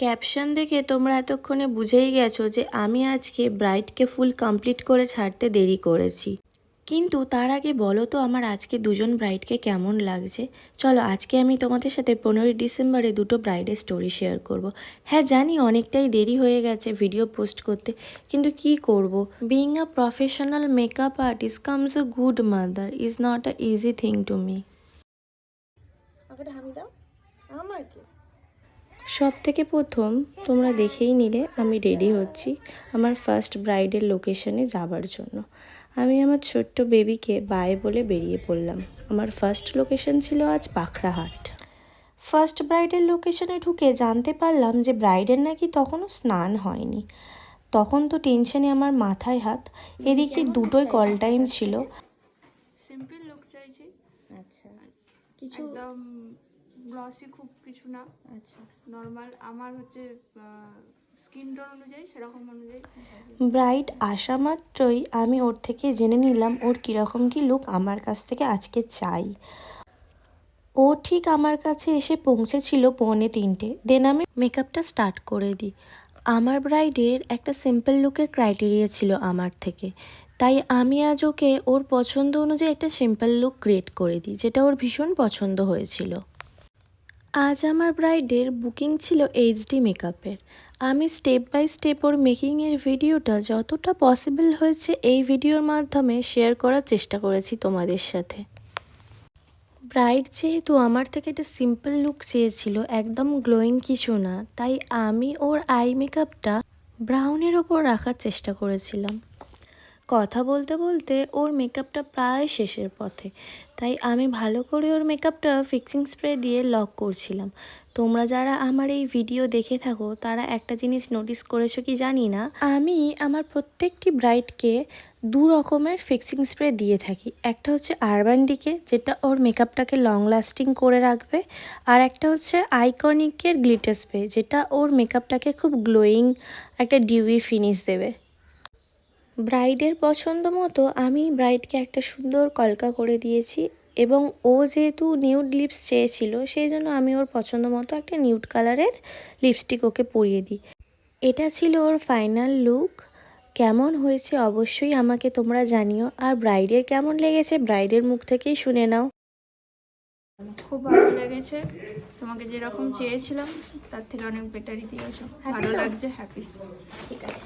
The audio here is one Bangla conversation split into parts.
ক্যাপশন দেখে তোমরা এতক্ষণে বুঝেই গেছো যে আমি আজকে ব্রাইডকে ফুল কমপ্লিট করে ছাড়তে দেরি করেছি। কিন্তু তার আগে বলো তো আমার আজকে দুজন ব্রাইডকে কেমন লাগছে? চলো, আজকে আমি তোমাদের সাথে পনেরোই ডিসেম্বরে দুটো ব্রাইডের স্টোরি শেয়ার করব। হ্যাঁ জানি অনেকটাই দেরি হয়ে গেছে ভিডিও পোস্ট করতে, কিন্তু কি করব? Being a professional makeup artist comes a good mother is not a easy thing to me আমাকে দাও। আমার কি? সব থেকে প্রথম তোমরা দেখেই নিলে আমি রেডি হচ্ছি আমার ফার্স্ট ব্রাইডের লোকেশনে যাবার জন্য। আমি আমার ছোট্ট বেবিকে বায়ে বলে বেরিয়ে পড়লাম। আমার ফার্স্ট লোকেশন ছিল আজ পাখরাহাট ফার্স্ট ব্রাইডের লোকেশনে ঢুকে জানতে পারলাম যে ব্রাইডের নাকি তখনও স্নান হয়নি। তখন তো টেনশনে আমার মাথায় হাত। এদিকে দুটোই কল টাইম ছিল। সিম্পল লুক চাইছি। আচ্ছা। কিছু একদম গ্লসি খুব কিছু না। আচ্ছা। নর্মাল আমার হচ্ছে স্কিন টোন অনুযায়ী সেরকম অনুযায়ী। ব্রাইড আসা মাত্রই আমি ওর থেকে জেনে নিলাম ওর কীরকম কী লুক আমার কাছ থেকে আজকে চাই। ও ঠিক আমার কাছে এসে পৌঁছেছিল পৌনে তিনটে। দেন আমি মেকআপটা স্টার্ট করে দিই। আমার ব্রাইডের একটা সিম্পল লুকের ক্রাইটেরিয়া ছিল আমার থেকে। তাই আমি আজ ওকে ওর পছন্দ অনুযায়ী একটা সিম্পল লুক ক্রিয়েট করে দিই যেটা ওর ভীষণ পছন্দ হয়েছিল। আজ আমার ব্রাইডের বুকিং ছিল এইচডি মেকআপের। আমি স্টেপ বাই স্টেপ ওর মেকিংয়ের ভিডিওটা যতটা পসিবল হয়েছে এই ভিডিওর মাধ্যমে শেয়ার করার চেষ্টা করেছি তোমাদের সাথে। ব্রাইড যেহেতু আমার থেকে একটা সিম্পল লুক চেয়েছিল, একদম গ্লোয়িং কিছু না, তাই আমি ওর আই মেকআপটা ব্রাউনের ওপর রাখার চেষ্টা করেছিলাম। কথা বলতে বলতে ওর মেকআপটা প্রায় শেষের পথে। তাই আমি ভালো করে ওর মেকআপটা ফিক্সিং স্প্রে দিয়ে লক করছিলাম। তোমরা যারা আমার এই ভিডিও দেখে থাকো, তারা একটা জিনিস নোটিস করেছ কি জানি না? আমি আমার প্রত্যেকটি ব্রাইডকে দু রকমের ফিক্সিং স্প্রে দিয়ে থাকি। একটা হচ্ছে আরবান ডিকে যেটা ওর মেকআপটাকে লং লাস্টিং করে রাখবে। আর একটা হচ্ছে আইকনিকের গ্লিটার স্প্রে যেটা ওর মেকআপটাকে খুব গ্লোয়িং একটা ডিউই ফিনিশ দেবে। ব্রাইডের পছন্দ মতো আমি ব্রাইডকে একটা সুন্দর কলকা করে দিয়েছি এবং ও যেহেতু নিউড লিপস চেয়েছিল সেই জন্য আমি ওর পছন্দ মতো একটা নিউড কালারের লিপস্টিক ওকে পরিয়ে দিই। এটা ছিল ওর ফাইনাল লুক। কেমন হয়েছে অবশ্যই আমাকে তোমরা জানিও। আর ব্রাইডের কেমন লেগেছে ব্রাইডের মুখ থেকেই শুনে নাও। খুব ভালো লেগেছে। তোমাকে যেরকম চেয়েছিলাম তার থেকে অনেক বেটারই দিয়েছ। ভালো লাগছে হ্যাপি ঠিক আছে।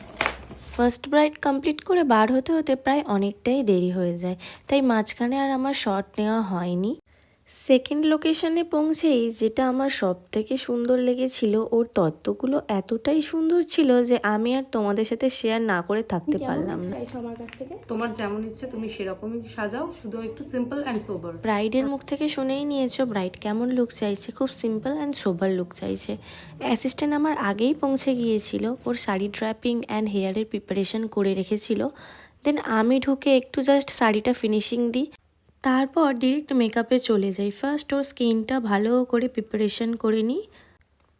ফার্স্ট ব্রাইড কমপ্লিট করে বার হতে হতে প্রায় অনেকটাই দেরি হয়ে যায়। তাই মাঝখানে আর আমার শট নেওয়া হয়নি। সেকেন্ড লোকেশনে পৌঁছেই যেটা আমার সব থেকে সুন্দর লেগেছিল ওর তত্ত্বগুলো এতটাই সুন্দর ছিল যে আমি আর তোমাদের সাথে শেয়ার না করে থাকতে পারলাম না। আমার কাছ থেকে? তোমার যেমন ইচ্ছে তুমি সেরকমই সাজাও শুধু একটু সিম্পল অ্যান্ড সোবার ব্রাইডের মুখ থেকে শুনেই নিয়েছো ব্রাইড কেমন লুক চাইছে? খুব সিম্পল অ্যান্ড সোবার লুক চাইছে। অ্যাসিস্ট্যান্ট আমার আগেই পৌঁছে গিয়েছিল ওর শাড়ি ড্র্যাপিং অ্যান্ড হেয়ারের প্রিপারেশন করে রেখেছিল। দেন আমি ঢুকে একটু জাস্ট শাড়িটা ফিনিশিং দিই। তারপর ডিরেক্ট মেকআপে চলে যাই। ফার্স্ট ওর স্কিনটা ভালো করে প্রিপারেশন করে নিই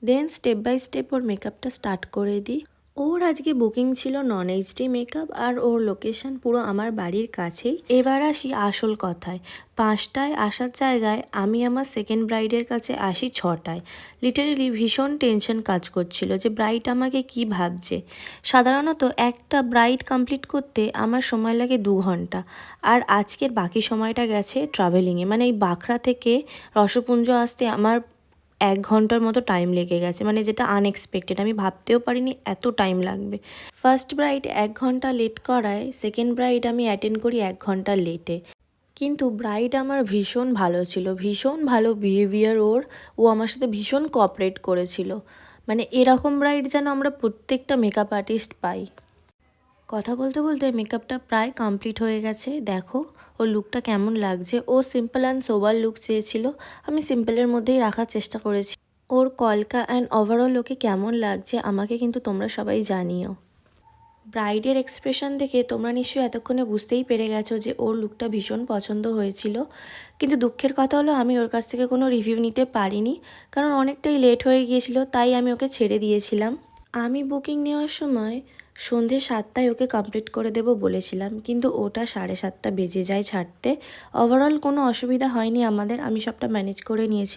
দেন স্টেপ বাই স্টেপ ওর মেকআপটা স্টার্ট করে দিই। ওর আজকে বুকিং ছিল নন এইচডি মেকআপ আর ওর লোকেশন পুরো আমার বাড়ির কাছেই। এবার আসি আসল কথায়। পাঁচটায় আসার জায়গায় আমি আমার সেকেন্ড ব্রাইডের কাছে আসি ছটায়। লিটারেলি ভীষণ টেনশন কাজ করছিল যে ব্রাইড আমাকে কি ভাবছে। সাধারণত একটা ব্রাইড কমপ্লিট করতে আমার সময় লাগে দু ঘণ্টা। আর আজকের বাকি সময়টা গেছে ট্রাভেলিংয়ে মানে এই বাঁকড়া থেকে রসপুঞ্জ আসতে আমার এক ঘণ্টার মতো টাইম লেগে গেছে মানে যেটা আনএক্সপেক্টেড আমি ভাবতেও পারিনি এত টাইম লাগবে। ফার্স্ট ব্রাইড এক ঘণ্টা লেট করায় সেকেন্ড ব্রাইড আমি অ্যাটেন্ড করি এক ঘণ্টা লেটে কিন্তু ব্রাইড আমার ভীষণ ভালো ছিল, ভীষণ ভালো বিহেভিয়ার ওর, ও আমার সাথে ভীষণ কোঅপারেট করেছিল। মানে এরকম ব্রাইড যেন আমরা প্রত্যেকটা মেকআপ আর্টিস্ট পাই। কথা বলতে বলতে মেকআপটা প্রায় কমপ্লিট হয়ে গেছে, দেখো। ওর লুকটা কেমন লাগছে? ও সিম্পল অ্যান্ড সোবার লুক চেয়েছিল। আমি সিম্পলের মধ্যেই রাখার চেষ্টা করেছি। ওর কলকা অ্যান্ড ওভারঅল ওকে কেমন লাগছে, আমাকে কিন্তু তোমরা সবাই জানিও। ব্রাইডের এক্সপ্রেশন দেখে তোমরা নিশ্চয়ই এতক্ষণে বুঝতেই পেরে গেছো যে ওর লুকটা ভীষণ পছন্দ হয়েছিল। কিন্তু দুঃখের কথা হলো, আমি ওর কাছ থেকে কোনো রিভিউ নিতে পারিনি। কারণ অনেকটাই লেট হয়ে গিয়েছিল, তাই আমি ওকে ছেড়ে দিয়েছিলাম। আমি বুকিং নেওয়ার সময় সন্ধে সাতটায় ওকে কমপ্লিট করে দেব বলেছিলাম, কিন্তু ওটা সাড়ে সাতটা বেজে যায় ছাড়তে। ওভারঅল কোনো অসুবিধা হয়নি আমাদের, আমি সবটা ম্যানেজ করে নিয়েছিলাম।